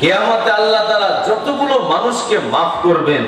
কেয়ামতে আল্লাহ তাআলা যতগুলো মানুষকে মাফ করবেন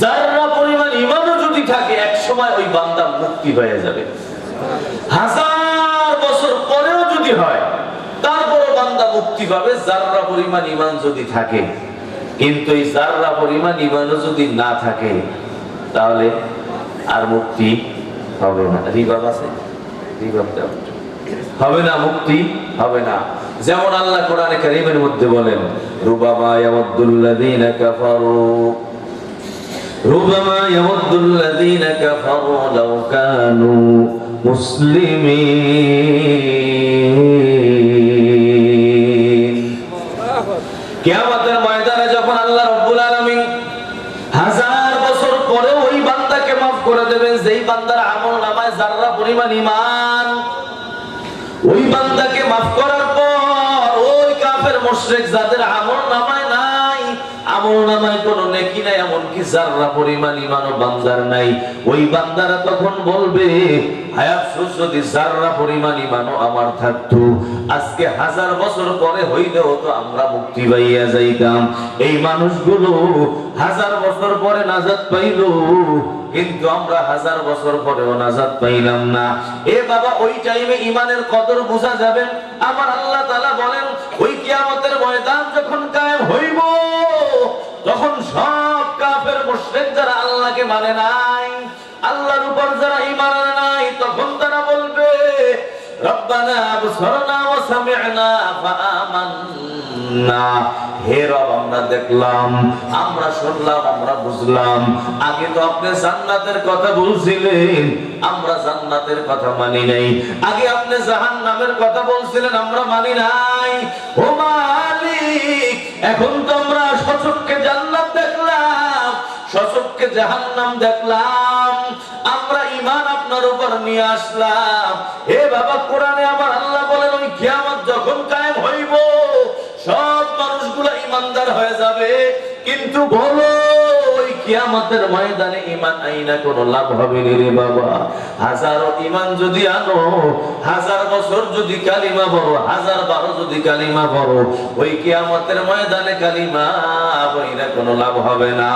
যারা পরিমাণ ইমানও যদি থাকে এক সময় ওই বান্দা মুক্তি হয়ে যাবে। হাজার বছর পরেও যদি হয়, তারপরও বান্দা মুক্তি পাবে, যাররা পরিমাণ ইমান যদি থাকে। কিন্তু এই যাররা পরিমাণ ইমানও যদি না থাকে, তাহলে আর মুক্তি হবে না। রিবাব আছে? রিবাব হবে না, মুক্তি হবে না। যেমন আল্লাহ কোরআনে কারিমের মধ্যে বলেন, রুবামা ইয়ামাদুল্লাযীনা কাফারু। রুবামা ইয়ামাদুল্লাযীনা কাফারু লাউ কানু মুসলিমিন। কিয়ামতের ময়দানে যখন আল্লাহ আলামিন হাজার বছর পরে ওই বান্দাকে মাফ করে দেবেন, যেই বান্দার আমল নামায় যারা পরিমাণ ঈমান, ওই বান্দাকে maaf করার মুশরিক যাদের আমল নামায় আমার থাকতো, আজকে হাজার বছর পরে হইলেও তো আমরা মুক্তি পাইয়া যাইতাম। এই মানুষগুলো হাজার বছর পরে নাজাত পাইলো, কিন্তু আমরা হাজার বছর পরেও পাইলাম না। এ বাবা, ওই টাইমে ইমানের কদর বোঝা যাবে? আমার আল্লাহ বলেন, ওই কিয়ামতের ময়দান যখন তখন সব কাফের মুশরিক যারা আল্লাহকে মানে নাই, আল্লাহর উপর যারা ঈমান আনে নাই, তখন তারা বলবে, রব্বানা ওয়া হে রব, আমরা দেখলাম, আমরা শুনলাম, আমরা বুঝলাম। আগে তো আপনি জান্নাতের কথা বলছিলেন, আমরা জান্নাতের কথা মানি নাই। আগে আপনি জাহান্নামের কথা বলছিলেন, আমরা মানি নাই। ও মালিক, এখন তো জাহান্নাম দেখলাম। আমরা ঈমান আপনার উপর নিয়ে আসলাম। হে বাবা, কোরআনে আমার আল্লাহ বলেন, ওই কিয়ামত যখন কায়েম হইব, সব মানুষগুলো ইমানদার হয়ে যাবে। কিন্তু বলো, ওই কিয়ামতের ময়দানে ইমান আইনা কোনো লাভ হবে রে বাবা। হাজারো ইমান যদি আনো, হাজার বছর যদি কালিমা পড়ো, হাজার বারো যদি কালিমা পড়ো, ওই কিয়ামতের ময়দানে কালিমা বইরা কোনো লাভ হবে না।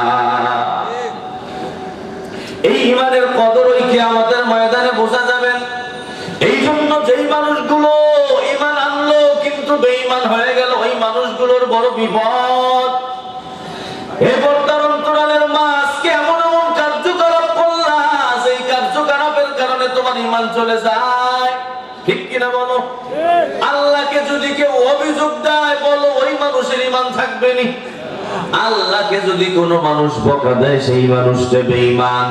এই ইমানের কদর ওই কিয়ামতের ময়দানে বোঝা যাবে। এই জন্য যেই মানুষগুলো ইমান আনলো কিন্তু বেঈমান হয়ে গেল ওই মানুষগুলোর বড় বিপদ। হে পর্দার অন্তরালের মা আজকে এমন এমন কার্যকলাপ করলা সেই কার্যকলাপের কারণে তোমার ইমান চলে যায়। ঠিক কিনা বলো? আল্লাহকে যদি কেউ অভিযোগ দেয় বলো ওই মানুষের ইমান থাকবে নি। আল্লাহকে যদি কোনো মানুষ বকা দেয়, সেই মানুষটা বেঈমান।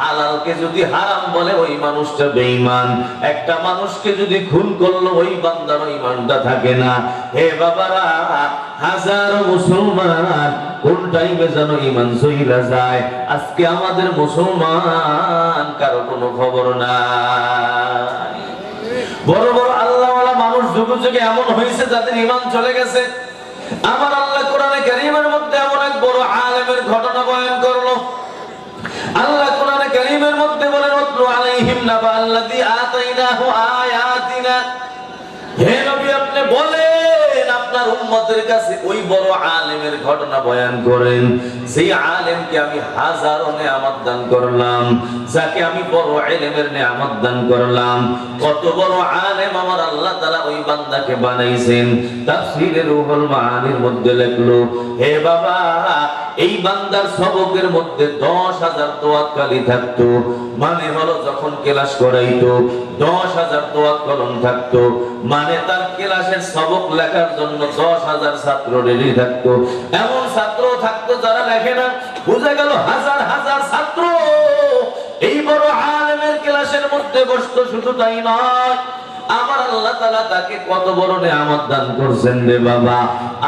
হালালকে যদি হারাম বলে, ওই মানুষটা বেঈমান। একটা মানুষকে যদি খুন করল, ওই বান্দার ইমানটা থাকে না। হে বাবারা, হাজার মুসলমান কোন টাইমে যেন ইমান সহিলা যায়? আজকে আমাদের মুসলমান কারও কোনো খবর নাই। বড় বড় আল্লাহওয়ালা মানুষ যুগে যুগে এমন হয়েছে যাদের ইমান চলে গেছে। আমার আল্লাহ কারীমের মধ্যে এমন এক বড় আলেমের ঘটনা বয়ান করল। আল্লাহ কোরআন কারীমের মধ্যে বলেন আলাইহিম নাবা আল্লাযী আতাইনাহু আয়াতিনা। হে নবী উম্মতের কাছে ওই বড় আলেমের ঘটনা বয়ান করেন সেই আলেমকে আমি হাজারো নেয়ামত দান করলাম, যাকে আমি বড় আলেমের নেয়ামত দান করলাম। কত বড় আলেম আমার আল্লাহ তাআলা ওই বান্দাকে বানাইছেন। তাফসীরের রুহুল মাআনির মধ্যে লেখলো, হে বাবা এই বান্দার সবকের মধ্যে দশ হাজার তোয়াক্কালি থাকতো। মানে হলো যখন ক্লাস করাইতো, দশ হাজার তোয়াক কলম থাকতো। মানে তার ক্লাসের সবক লেখার জন্য দশ হাজার ছাত্র রেডি থাকতো। এমন ছাত্র থাকতো যারা লেখে না, বুঝা গেল হাজার হাজার ছাত্র। এই বড় আলেমের ক্লাসের মধ্যে বসতো শুধু তাই নয় আমার আল্লাহ তাআলা তাকে কত বড় নেয়ামত দান করছেন রে বাবা।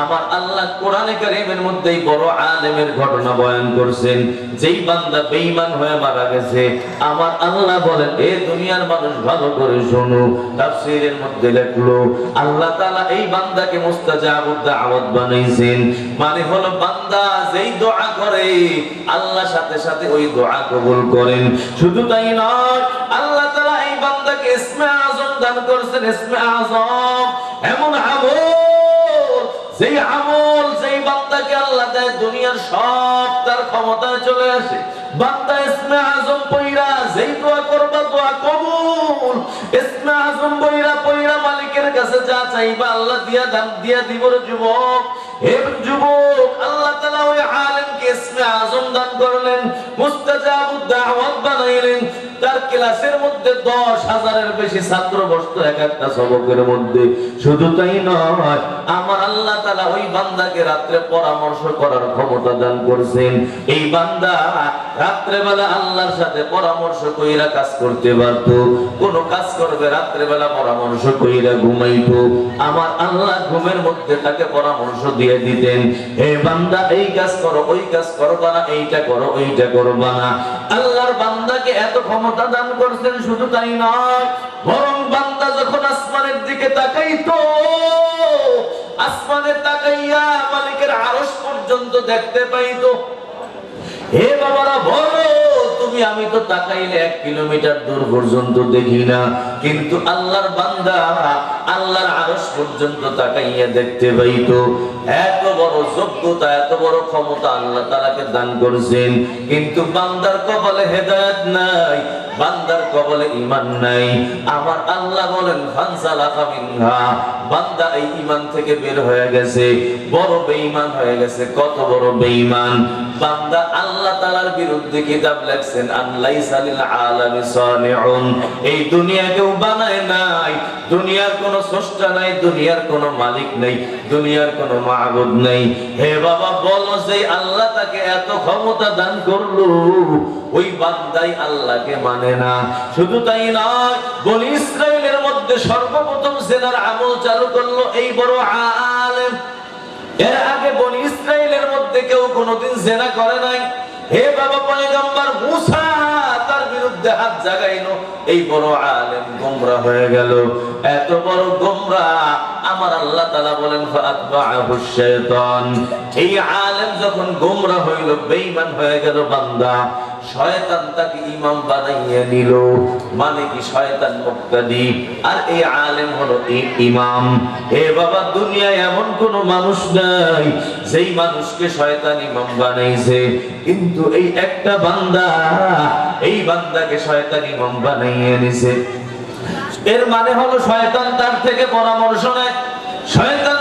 আমার আল্লাহ কোরআনে কারীমের মধ্যেই বড় আলেমের ঘটনা বয়ান করছেন, যেই বান্দা বেঈমান হয়ে মারা গেছে, আমার আল্লাহ বলেন, এ দুনিয়ার মানুষ ভালো করে শোনো। তাফসীরের মধ্যে লেখলো, আল্লাহ তাআলা এই বান্দাকে মুস্তাজাবুদ দাওয়াত বানাইছেন। মানে হলো বান্দা যেই দোয়া করে, আল্লাহ সাথে সাথে ওই দোয়া কবুল করেন। শুধু তাই নয়, আল্লাহ তাআলা এই বান্দাকে ইসমে দান করছেন ইসমে আজম। এমন আমল, যেই আমল যেই বান্দাকে আল্লাহ দেয়, দুনিয়ার সব তার ক্ষমতায় চলে আসে। বান্দা ইসমে আজম পইরা যেই দোয়া করবা, দোয়া কবুল। ইসমে আজম পইরা পইরা মালিকের কাছে যা চাইবা, আল্লাহ দিয়া দান, দিয়া দিব যুবক। দান পরামর্শ করার ক্ষমতা দান করছেন। এই বান্দা রাত্রে বেলা আল্লাহর সাথে পরামর্শ কইরা কাজ করতে পারতো। কোন কাজ করবে রাত্রে বেলা পরামর্শ কইরা ঘুমাইতো। আমার আল্লাহ ঘুমের মধ্যে তাকে পরামর্শ দিয়ে দিতেন, হে বান্দা, এই কাজ করো, ওই কাজ করবা না এইটা করো, ওইটা করবা না। আল্লাহর বান্দাকে এত ক্ষমতা দান করছেন শুধু তাই নয়, বরং বান্দা যখন আসমানের দিকে তাকাইতো, আসমানে তাকাইয়া মালিকের আরশ পর্যন্ত দেখতে পাইতো। হে বাবারা, বলো তুমি আমি তো তাকাইলে এক কিলোমিটার দূর পর্যন্ত দেখি না। কিন্তু আল্লাহর বান্দা আল্লাহর আরশ পর্যন্ত তাকাইয়া দেখতে পাইতো। এত বড় যোগ্যতা, এত বড় ক্ষমতা আল্লাহ তালাকে দান করেছেন। কিন্তু বান্দার কপালে হেদায়েত নাই, বান্দার কপালে ঈমান নাই। আমার আল্লাহ বলেন ফানসালাকা মিনহা বান্দা এই ঈমান থেকে বের হয়ে গেছে। বড় বেঈমান হয়ে গেছে। কত বড় বেঈমান। বান্দা আল্লাহ বিরুদ্ধে কিতাব লেখছেন আলামি এই দুনিয়া কেউ বানায় নাই, দুনিয়ার নাই, দুনিয়ার মালিক নাই, দুনিয়ার নাই। হে বাবা, বলো যে আল্লাহ তাকে এত ক্ষমতা দান করল, ওই বান্দাই আল্লাহকে মানে না। শুধু তাই নয়, বনি ইসরায়েলের মধ্যে সর্বপ্রথম সেনার আমল চালু করল এই বড় আলেম। এর আগে বনি ইসরায়েলের মধ্যে কেউ কোনোদিন জেনা করে নাই। হে বাবা পয়গম্বর, মুসা এই বড় আলেম গোমরা হয়ে গেল। এত বড় গোমরা, আমার আল্লাহ বলেন এই আলেম যখন গোমরা হয়ে গেল বান্দা। শয়তান তাকে ইমাম বানাইয়া নিল মানে কি শয়তান মুক্তাদি? আর এই আলেম হলো ইমাম। হে বাবা, দুনিয়ায় এমন কোন মানুষ নাই, যেই মানুষকে শয়তান ইমাম বানাইছে। কিন্তু এই একটা বান্দা, এই বান্দাকে শয়তান ইমাম বানাইয়া নিছে এর মানে হলো শয়তান তার থেকে পরামর্শ নেয়। শয়তান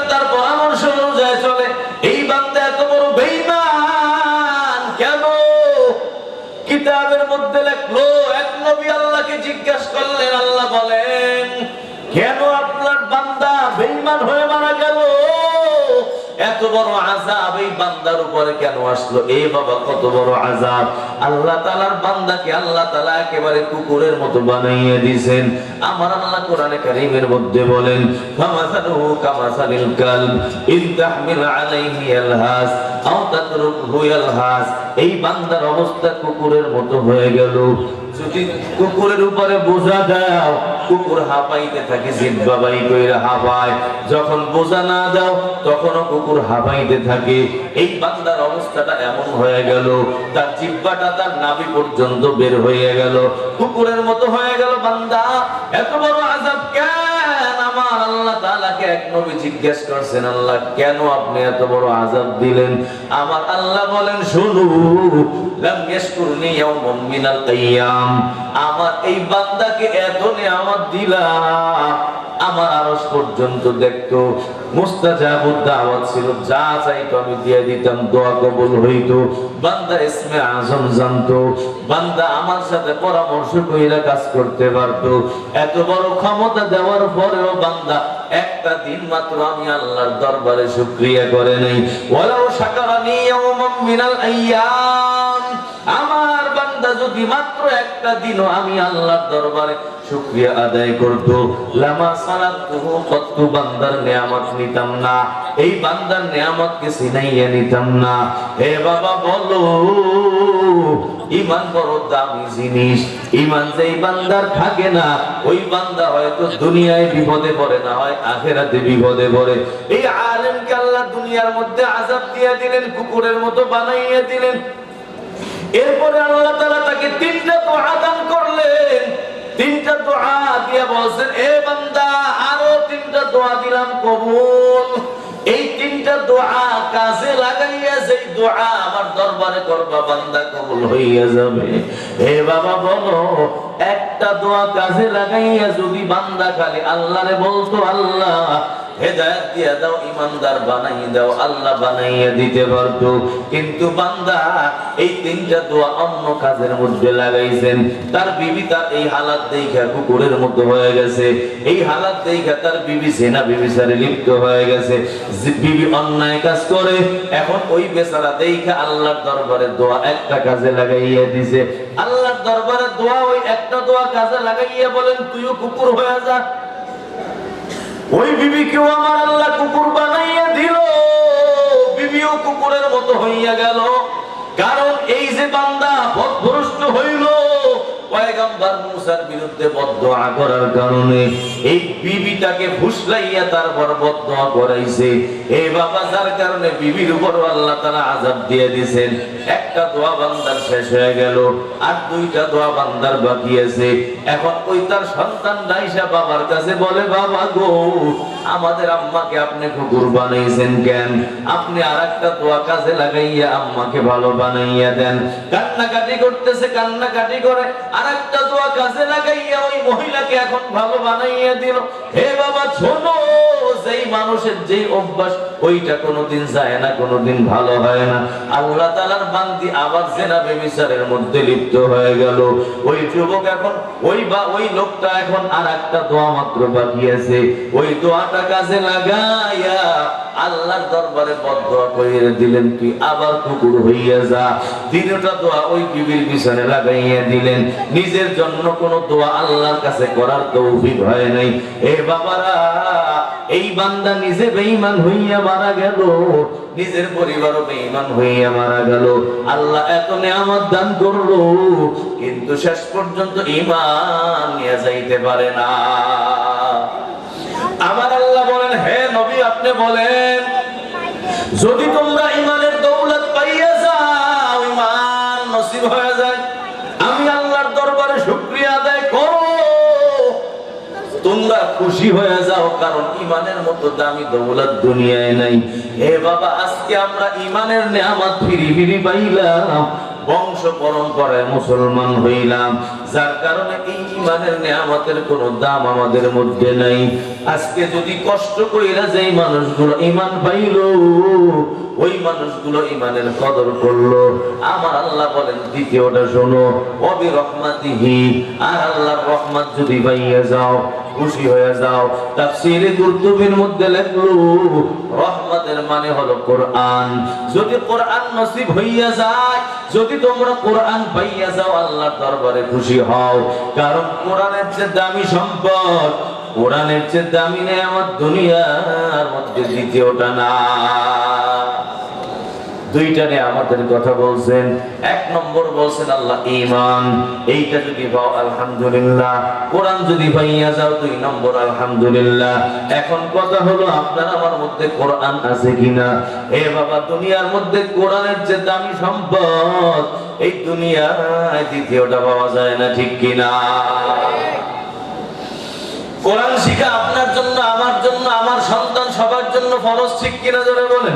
জিজ্ঞাসা করলেন, আল্লাহ বলেন, কেন আপনার বান্দা বেঈমান হয়ে মারা গেল? এত বড় আজাব এই বান্দার উপরে কেন আসলো? এ বাবা, কত বড় আজাব আল্লাহ তালার বান্দাকে আল্লাহ তালা একেবারে কুকুরের মতো বানাইয়ে দিয়েছেন। আমার আল্লাহ কোরআনে কারিমের মধ্যে বলেন, ফামাসালুহু কামাসালিল কালব ইন তাহমিল আলাইহি ইয়ালহাস আও তাতরুকহু ইয়ালহাস এই বান্দার অবস্থা কুকুরের মতো হয়ে গেল। যদি কুকুরের উপরে বোঝা দাও, কুকুর হাঁপাইতে থাকে হাঁপায়। যখন বোঝা না দাও, তখনও কুকুর হাঁপাইতে থাকে। এই বান্দার অবস্থাটা এমন হয়ে গেল, তার জিব্বাটা তার নাভি পর্যন্ত বের হয়ে গেল। কুকুরের মতো হয়ে গেল বান্দা, এত বড় আজাব কেন আমার আল্লাহ তাআলাকে এক নবী জিজ্ঞেস করছেন, আল্লাহ, কেন আপনি এত বড় আযাব দিলেন? আমার আল্লাহ বলেন, শুনু, লাম ইয়াশকুরনি ইয়াউমান মিনাল আইয়াম আমার এই বান্দাকে এত নিয়ামত দিলাম আমার আরশ পর্যন্ত দেখতো। মুস্তাজাবুদ দাওয়াত ছিল, যা চাইতো আমি দিয়ে দিতাম, দোয়া কবুল বান্দা ইসমে আজম বান্দা আমার সাথে পরামর্শ কইরা কাজ করতে পারতো। এত বড় ক্ষমতা দেওয়ার পরেও বান্দা একটা দিন মাত্র আমি আল্লাহর দরবারে শুকরিয়া করে নাই। ওয়ালাউ শাকারানি মিনাল আইয়াম। যদি মাত্র একটা দিনও আমি আল্লাহর দরবারে শুকরিয়া আদায় করত লামা সালাতুহু কত্তু বান্দার নিয়ামত নিতাম না? এই বান্দার নিয়ামতকে সিনাইয়া নিতাম না। হে বাবা, বলো, ইমান বড় দামি জিনিস। ইমান যেই বান্দার থাকে না, ওই বান্দা হয়তো দুনিয়ায় বিপদে পড়ে, না হয় আখেরাতে বিপদে পড়ে। এই আলেমকে আল্লাহ দুনিয়ার মধ্যে আজাব দিয়ে দিলেন, কুকুরের মতো বানাইয়া দিলেন। এরপরে আল্লাহ তাআলা তাকে তিনটা দোয়া দান করলেন। তিনটা দোয়া দিয়ে বলছেন, এ বান্দা, আরও তিনটা দোয়া দিলাম কবুল। এই তিনটা দোয়া কাজে লাগাইয়া যেই দোয়া আমার দরবারে করবা, বান্দা, কবুল হইয়া যাবে। হে বাবা, বলো, একটা দোয়া কাজে লাগাইয়া যদি বান্দা খালি আল্লাহরে বলতো আল্লাহ হেদায়েত দিয়া দাও, ইমানদার বানাই দাও, আল্লাহ বানাইয়া দিতে পারতো। কিন্তু বান্দা এই তিনটা দোয়া অন্য কাজের মধ্যে লাগাইছেন। তার বিবি তার এই হালাত দেখা কুকুরের মতো হয়ে গেছে। এই হালাত দেখা তার বিবি সেনা বিবি সারে লিপ্ত হয়ে গেছে। বিবি অন্যায় কাজ করে। এখন ওই বেচারা দেখা আল্লাহর দরবারে দোয়া একটা কাজে লাগাইয়া দিছে। আল্লাহর দরবারে দোয়া ওই একটা দোয়া কাজে লাগাইয়া বলেন, তুইও কুকুর হয়ে যা। ওই বিবিকেও আমার আল্লাহ কুকুর বানাইয়া দিল। বিবিও কুকুরের মতো হইয়া গেল। কারণ এই যে বান্দা পথভ্রষ্ট হইল, পয়গম্বর মুসার বিরুদ্ধে বদদোয়া করার কারণে এই বিবিটাকে ফুসলাইয়া তারপর বদদোয়া করাইছে। এই বাবা, যার কারণে বিবির উপর আল্লাহ তারা আজাব দিয়ে দিয়েছেন। একটা দোয়া বান্দার শেষ হয়ে গেল, আর দুইটা দোয়া বান্দার বাকি আছে। এখন ওই তার সন্তান ডাইসা বাবার কাছে বলে, বাবা গো, আমাদের আম্মাকে আপনি কুকুর বানাইছেন কেন? আপনি আর একটা দোয়া কাজে লাগাইয়া আম্মাকে ভালো বানাইয়া দেন। কান্নাকাটি করতেছে, কান্নাকাটি করে আর একটা দোয়া কাজে লাগাইয়া ওই মহিলাকে এখন ভালো বানাইয়া দিল। হে বাবা, শোনো, যেই মানুষের যেই অভ্যাস, ওইটা কোনোদিন যায় না, কোনোদিন ভালো হয় না। আল্লাহ তালার বান্দি আবার জেনা বেবিচারের মধ্যে লিপ্ত হয়ে গেল। ওই যুবক এখন, ওই বা, ওই লোকটা এখন আর একটা দোয়া মাত্র বাকি আছে ওই দোয়াটা কাজে লাগাইয়া আল্লাহর দরবারে বদদোয়া করিয়ে দিলেন কি আবার কুকুর হইয়া যা। তিনটা দোয়া ওই বিবির পিছনে লাগাইয়া দিলেন। নিজের জন্য কোন দোয়া আল্লাহর কাছে করার তৌফিক হয় নাই। এ বাবারা, এই বান্দা নিজে বেঈমান হইয়া মারা গেল। নিজের পরিবারও বেঈমান হইয়া মারা গেল। আল্লাহ এত নিয়ামত দান করল, কিন্তু শেষ পর্যন্ত ঈমান নিয়ে যাইতে পারে না। আমার আপনি বলেন, যদি তোমরা ইমানের দৌলত পাইয়া যাও ইমান নসিব হয়ে যায়। আমি আল্লাহর দরবারে শুকরিয়া আদায় করো তোমরা খুশি হয়ে যাও, কারণ ইমানের মতো দামি দৌলত দুনিয়ায় নাই। হে বাবা, আজকে আমরা ইমানের নেয়ামত ফিরি ফিরি পাইলাম, বংশ পরম্পরায় মুসলমান হইলাম। যার কারণে এই ইমানের নেয়ামতের কোনো দাম আমাদের মধ্যে নাই। আজকে যদি কষ্ট কইরা যেই মানুষগুলো ইমান পাইলো, ওই মানুষগুলো ইমানের কদর করল। আমার আল্লাহ বলেন, দ্বিতীয়টা শোনো অবি রহমাতিহি আর আল্লাহর রহমত যদি পাইয়া যাও, খুশি হয়ে যাও। তাফসীরে কুরতুবির মধ্যে লেখলো, রহমতের মানে হলো কোরআন। যদি কোরআন নসিব হইয়া যায়, যদি তোমরা কোরআন পাইয়া যাও, আল্লাহর দরবারে খুশি হও। কারণ কোরআনের যে দামি সম্পদ, কোরআনের যে দামি নেই আমার দুনিয়ার মধ্যে দ্বিতীয়টা না। দুইটা নিয়ে আমাদের কথা বলছেন। এক নম্বর বলছেন আল্লাহ ইমান এইটা যদি পাও, আলহামদুলিল্লাহ। কোরআন যদি যাও, দুই নম্বর, আলহামদুলিল্লাহ। এখন কথা হলো, আপনার আমার মধ্যে কোরআন আছে কিনা? এ বাবা, দুনিয়ার মধ্যে কোরআনের যে দামি সম্পদ এই দুনিয়ায় দ্বিতীয়টা পাওয়া যায় না, ঠিক কিনা? কোরআন শিখা আপনার জন্য, আমার জন্য, আমার সন্তান সবার জন্য ফরজ, ঠিক কিনা ধরে বলেন?